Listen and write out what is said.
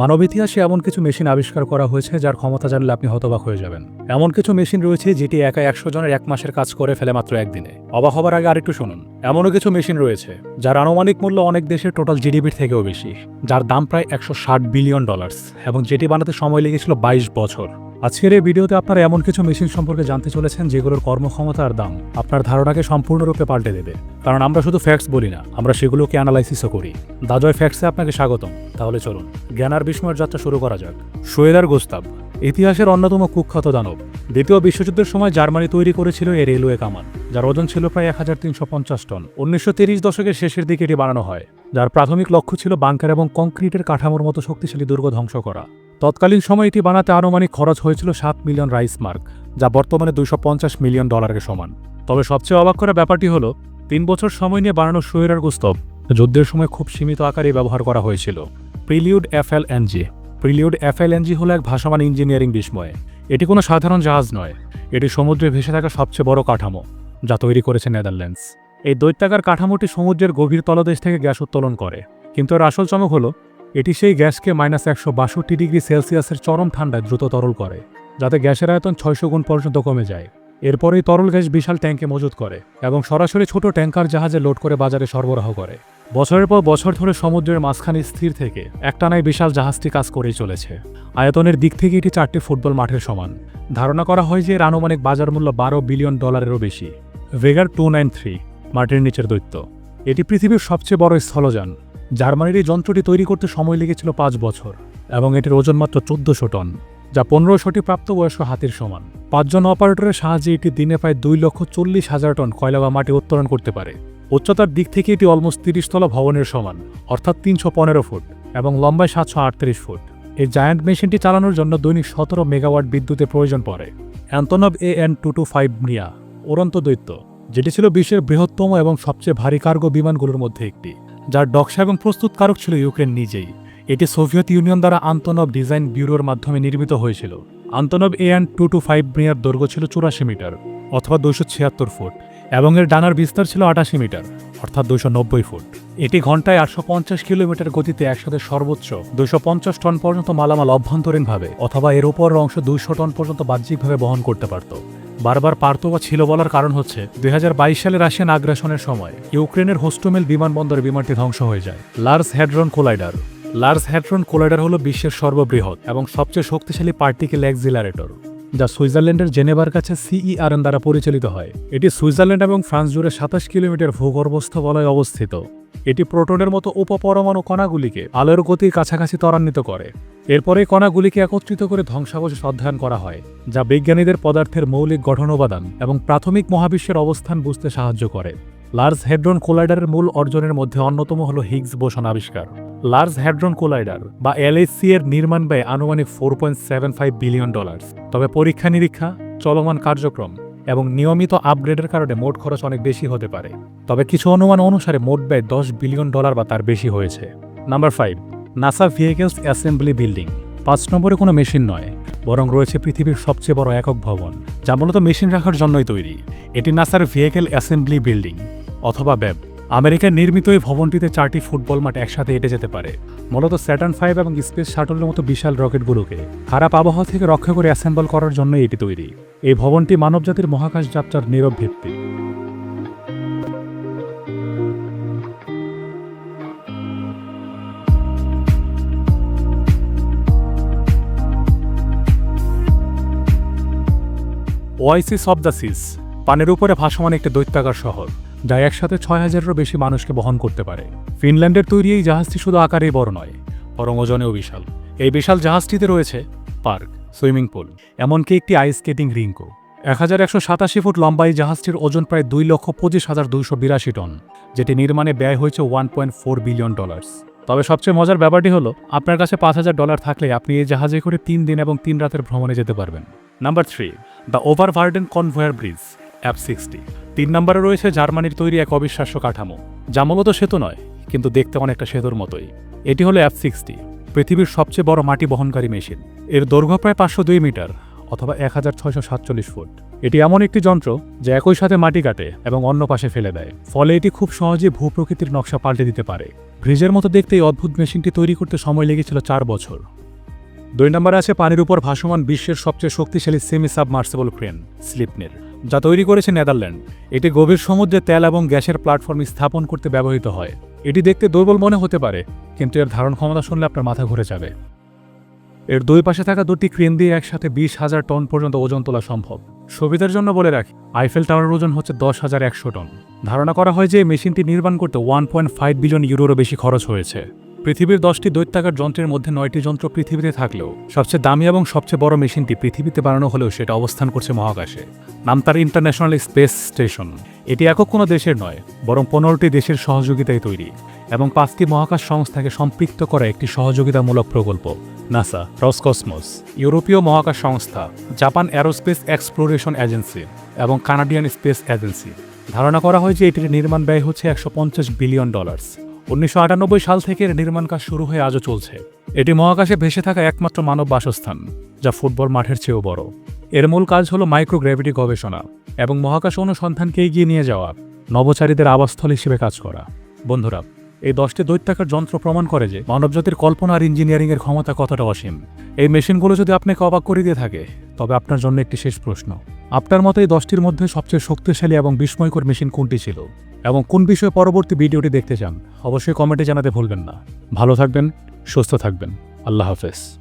মানব ইতিহাসে এমন কিছু মেশিন আবিষ্কার করা হয়েছে যার ক্ষমতা জানলে আপনি হতবাক হয়ে যাবেন। এমন কিছু মেশিন রয়েছে যেটি একা একশো জনের এক মাসের কাজ করে ফেলে মাত্র একদিনে। অবাক হবার আগে আরেকটু শুনুন। এমনও কিছু মেশিন রয়েছে, যার আনুমানিক মূল্য অনেক দেশের টোটাল জিডিপির থেকেও বেশি, যার দাম প্রায় একশো ষাট বিলিয়ন ডলার্স এবং যেটি বানাতে সময় লেগেছিল বাইশ বছর। আজকের এই ভিডিওতে আপনারা এমন কিছু মেশিন সম্পর্কে জানতে চলেছেন যেগুলোর কর্মক্ষমতা আর দাম আপনার ধারণাকে সম্পূর্ণরূপে পাল্টে দেবে। কারণ আমরা শুধু ফ্যাক্টস বলি না, আমরা সেগুলোকে অ্যানালাইসিসও করি। দাজয় ফ্যাক্টসে আপনাকে স্বাগতম। তাহলে চলুন জ্ঞানার বিস্ময়ের যাত্রা শুরু করা যাক। শোয়েদার গোস্তাব, ইতিহাসের অন্যতম কুখ্যাত দানব। দ্বিতীয় বিশ্বযুদ্ধের সময় জার্মানি তৈরি করেছিল এই রেলওয়ে কামান, যার ওজন ছিল প্রায় এক হাজার তিনশো পঞ্চাশ টন। উনিশশো তিরিশ দশকের শেষের দিকে এটি বানানো হয়, যার প্রাথমিক লক্ষ্য ছিল বাংকার এবং কংক্রিটের কাঠামোর মতো শক্তিশালী দুর্গ ধ্বংস করা। তৎকালীন সময় এটি বানাতে আনুমানিক খরচ হয়েছিল সাত মিলিয়ন রাইস মার্ক, যা বর্তমানে দুইশো পঞ্চাশ মিলিয়ন ডলারের সমান। তবে সবচেয়ে অবাক করা ব্যাপারটি হল, তিন বছর সময় নিয়ে বানানো শোয়েরার গুস্তব যুদ্ধের সময় খুব সীমিত আকারে ব্যবহার করা হয়েছিল। Prelude F FL NG prelude F FL NG হল এক ভাসমান ইঞ্জিনিয়ারিং বিস্ময়। এটি কোনো সাধারণ জাহাজ নয়, এটি সমুদ্রে ভেসে থাকা সবচেয়ে বড় কাঠামো, যা তৈরি করেছে নেদারল্যান্ডস। এই দৈত্যাকার কাঠামোটি সমুদ্রের গভীর তলদেশ থেকে গ্যাস উত্তোলন করে, কিন্তু এর আসল চমক হলো এটি সেই গ্যাসকে মাইনাস একশো বাষট্টি ডিগ্রি সেলসিয়াসের চরম ঠান্ডায় দ্রুত তরল করে, যাতে গ্যাসের আয়তন ছয়শো গুণ পর্যন্ত কমে যায়। এরপরেই তরল গ্যাস বিশাল ট্যাঙ্কে মজুত করে এবং সরাসরি ছোট ট্যাঙ্কার জাহাজে লোড করে বাজারে সরবরাহ করে। বছরের পর বছর ধরে সমুদ্রের মাঝখানে স্থির থেকে একটানায় বিশাল জাহাজটি কাজ করেই চলেছে। আয়তনের দিক থেকে এটি চারটি ফুটবল মাঠের সমান। ধারণা করা হয় যে এর আনুমানিক বাজার মূল্য বারো বিলিয়ন ডলারেরও বেশি। ভেগার টু নাইন থ্রি, মাটির নিচের দৈত্য। এটি পৃথিবীর সবচেয়ে বড় স্থলযান। জার্মানির এই যন্ত্রটি তৈরি করতে সময় লেগেছিল পাঁচ বছর, এবং এটির ওজন মাত্র চোদ্দশো টন, যা পনেরোশোটি প্রাপ্তবয়স্ক হাতির সমান। পাঁচজন অপারেটরের সাহায্যে এটি দিনে প্রায় দুই লক্ষ চল্লিশ হাজার টন কয়লা বা মাটি উত্তোলন করতে পারে। উচ্চতার দিক থেকে এটি অলমোস্ট তিরিশ তলা ভবনের সমান, অর্থাৎ তিনশো পনেরো ফুট, এবং লম্বায় সাতশো আটত্রিশ ফুট। এই জায়ান্ট মেশিনটি চালানোর জন্য দৈনিক সতেরো মেগাওয়াট বিদ্যুতের প্রয়োজন পড়ে। Antonov A N two two five Mriya উড়ন্ত দৈত্য, যেটি ছিল বিশ্বের বৃহত্তম এবং সবচেয়ে ভারী কার্গো বিমানগুলোর মধ্যে একটি। যার নকশা এবং প্রস্তুতকারক ছিল ইউক্রেন নিজেই। এটি সোভিয়েত ইউনিয়ন দ্বারা আন্তনব ডিজাইন ব্যুরোর মাধ্যমে নির্মিত হয়েছিল। Antonov A and two two five Briere দৈর্ঘ্য ছিল চুরাশি মিটার অথবা দুশো ছিয়াত্তর ফুট এবং এর ডানার বিস্তার ছিল আটাশি মিটার অর্থাৎ দুশো নব্বই ফুট। এটি ঘন্টায় আটশো পঞ্চাশ কিলোমিটার গতিতে একসাথে সর্বোচ্চ দুশো পঞ্চাশ টন পর্যন্ত মালামাল অভ্যন্তরীণভাবে অথবা এর উপরের অংশ দুইশো টন পর্যন্ত বাহ্যিকভাবে বহন করতে পারত। বারবার পারত বা ছিল বলার কারণ হচ্ছে, দুই হাজার বাইশ সালে রাশিয়ান আগ্রাসনের সময় ইউক্রেনের হোস্টোমেল বিমানবন্দরে বিমানটি ধ্বংস হয়ে যায়। Large hadron collider. Large hadron collider হল বিশ্বের সর্ববৃহৎ এবং সবচেয়ে শক্তিশালী পার্টিকেল অ্যাক্সিলারেটর যা সুইজারল্যান্ডের জেনেভার কাছে সিইআরএন দ্বারা পরিচালিত হয়। এটি সুইজারল্যান্ড এবং ফ্রান্স জুড়ে সাতাশ কিলোমিটার ভূগর্ভস্থ বলয়ে অবস্থিত। এটি প্রোটনের মতো উপপরমাণু কণাগুলিকে আলোর গতির কাছাকাছি ত্বরান্বিত করে। এরপরে কণাগুলিকে একত্রিত করে ধ্বংসাবশেষ অধ্যয়ন করা হয়, যা বিজ্ঞানীদের পদার্থের মৌলিক গঠন উপাদান এবং প্রাথমিক মহাবিশ্বের অবস্থান বুঝতে সাহায্য করে। লার্জ হেড্রন কোলাইডারের মূল অর্জনের মধ্যে অন্যতম হল হিগস বোসন আবিষ্কার। লার্জ হেড্রন কোলাইডার বা এলএসসি এর নির্মাণ ব্যয় আনুমানিক four point seven five billion dollar তবে পরীক্ষা নিরীক্ষা চলমান কার্যক্রম এবং নিয়মিত আপগ্রেডের কারণে মোট খরচ অনেক বেশি হতে পারে। তবে কিছু অনুমান অনুসারে মোট ব্যয় দশ বিলিয়ন ডলার বা তার বেশি হয়েছে। Number five, NASA vehicles assembly building. পাঁচ নম্বরে কোনো মেশিন নয়, বরং রয়েছে পৃথিবীর সবচেয়ে বড় একক ভবন, যা মূলত মেশিন রাখার জন্যই তৈরি। এটি নাসার ভেহিকেল অ্যাসেম্বলি বিল্ডিং, অথবা ব্যাব আমেরিকার নির্মিত এই ভবনটিতে চারটি ফুটবল মাঠ একসাথে হেঁটে যেতে পারে। মূলত স্যাটার্ন ফাইভ এবং স্পেস শাটলের মতো বিশাল রকেটগুলোকে খারাপ আবহাওয়া থেকে রক্ষা করে অ্যাসেম্বল করার জন্যই এটি তৈরি। এই ভবনটি মানবজাতির মহাকাশ যাত্রার নীরব ভিত্তি। ওয়াইসিস অব দ্য সিস, পানের উপরে ভাসমান একটি দৈত্যাকার শহর, যা একসাথে ছয় হাজারেরও বেশি মানুষকে বহন করতে পারে। ফিনল্যান্ডের তৈরি এই জাহাজটি শুধু আকারেই বড় নয়, বরং ওজনেও বিশাল। এই বিশাল জাহাজটিতে রয়েছে পার্ক সুইমিং পুল, এমনকি একটি আইস স্কেটিং রিঙ্কও এক হাজার একশো সাতাশি ফুট লম্বা এই জাহাজটির ওজন প্রায় দুই লক্ষ পঁচিশ হাজার দুইশো বিরাশি টন, যেটি নির্মাণে ব্যয় হয়েছে one point four billion dollars. তবে সবচেয়ে মজার ব্যাপারটি হলো, আপনার কাছে পাঁচ হাজার ডলার থাকলে আপনি এই জাহাজে করে তিন দিন এবং তিন রাতের ভ্রমণে যেতে পারবেন। Number three, the over Verden conveyor bridge, app sixty. তিন নম্বরে রয়েছে জার্মানির তৈরি এক অবিশ্বাস্য কাঠামো। যা মূলত সেতু নয়, কিন্তু দেখতে অনেকটা সেতুর মতোই। এটি হলো অ্যাপ সিক্সটি, পৃথিবীর সবচেয়ে বড় মাটি বহনকারী মেশিন। এর দৈর্ঘ্য প্রায় পাঁচশো দুই মিটার অথবা এক হাজার ছয়শো সাতচল্লিশ ফুট। এটি এমন একটি যন্ত্র যা একই সাথে মাটি কাটে এবং অন্য পাশে ফেলে দেয়। ফলে এটি খুব সহজে ভূপ্রকৃতির নকশা পাল্টে দিতে পারে। ব্রিজের মতো দেখতে এই অদ্ভুত মেশিনটি তৈরি করতে সময় লেগেছিল চার বছর। দুই নম্বরে আছে পানির উপর ভাসমান বিশ্বের সবচেয়ে শক্তিশালী সেমি সাবমার্সিবল ক্রেন স্লিপনের যা তৈরি করেছে নেদারল্যান্ড। এটি গভীর সমুদ্রে তেল এবং গ্যাসের প্ল্যাটফর্ম স্থাপন করতে ব্যবহৃত হয়। এটি দেখতে দুর্বল মনে হতে পারে, কিন্তু এর ধারণ ক্ষমতা শুনলে আপনার মাথা ঘুরে যাবে। এর দুই পাশে থাকা দুটি ক্রেন দিয়ে একসাথে বিশ হাজার টন পর্যন্ত ওজন তোলা সম্ভব। সুবিধার জন্য বলে রাখি, আইফেল টাওয়ারের ওজন হচ্ছে দশ হাজার একশো টন। ধারণা করা হয় যে মেশিনটি নির্মাণ করতে ওয়ান পয়েন্ট ফাইভ বিলিয়ন ইউরোরও বেশি খরচ হয়েছে। পৃথিবীর দশটি দৈত্যাকার যন্ত্রের মধ্যে নয়টি যন্ত্র পৃথিবীতে থাকলেও সবচেয়ে দামি এবং সবচেয়ে বড় মেশিনটি পৃথিবীতে বানানো হলেও সেটা অবস্থান করছে মহাকাশে। নাম তার ইন্টারন্যাশনাল স্পেস স্টেশন এটি একক কোনো দেশের নয়, বরং পনেরোটি দেশের সহযোগিতায় তৈরি এবং পাঁচটি মহাকাশ সংস্থাকে সম্পৃক্ত করা একটি সহযোগিতামূলক প্রকল্প নাসা রসকসমস ইউরোপীয় মহাকাশ সংস্থা, জাপান অ্যারোস্পেস এক্সপ্লোরেশন এজেন্সি এবং কানাডিয়ান স্পেস এজেন্সি ধারণা করা হয় যে এটির নির্মাণ ব্যয় হচ্ছে একশো পঞ্চাশ বিলিয়ন ডলার্স উনিশশো আটানব্বই সাল থেকে এর নির্মাণ কাজ শুরু হয়ে আজও চলছে। এটি মহাকাশে ভেসে থাকা একমাত্র মানব বাসস্থান, যা ফুটবল মাঠের চেয়েও বড়। এর মূল কাজ হল মাইক্রোগ্র্যাভিটি গবেষণা এবং মহাকাশ অনুসন্ধানকে এগিয়ে নিয়ে যাওয়া, নবচারীদের আবাসস্থল হিসেবে কাজ করা। বন্ধুরা, এই দশটি দৈত্যাকার যন্ত্র প্রমাণ করে যে মানবজাতির কল্পনা আর ইঞ্জিনিয়ারিংয়ের ক্ষমতা কতটা অসীম। এই মেশিনগুলো যদি আপনাকে অবাক করে দিয়ে থাকে, তবে আপনার জন্য একটি শেষ প্রশ্ন। আপনার মতো দশটির মধ্যে সবচেয়ে শক্তিশালী এবং বিস্ময়কর মেশিন কোনটি ছিল? এবং কোন বিষয়ে পরবর্তী ভিডিওটি দেখতে চান, অবশ্যই কমেন্টে জানাতে ভুলবেন না। ভালো থাকবেন, সুস্থ থাকবেন। আল্লাহ হাফেজ।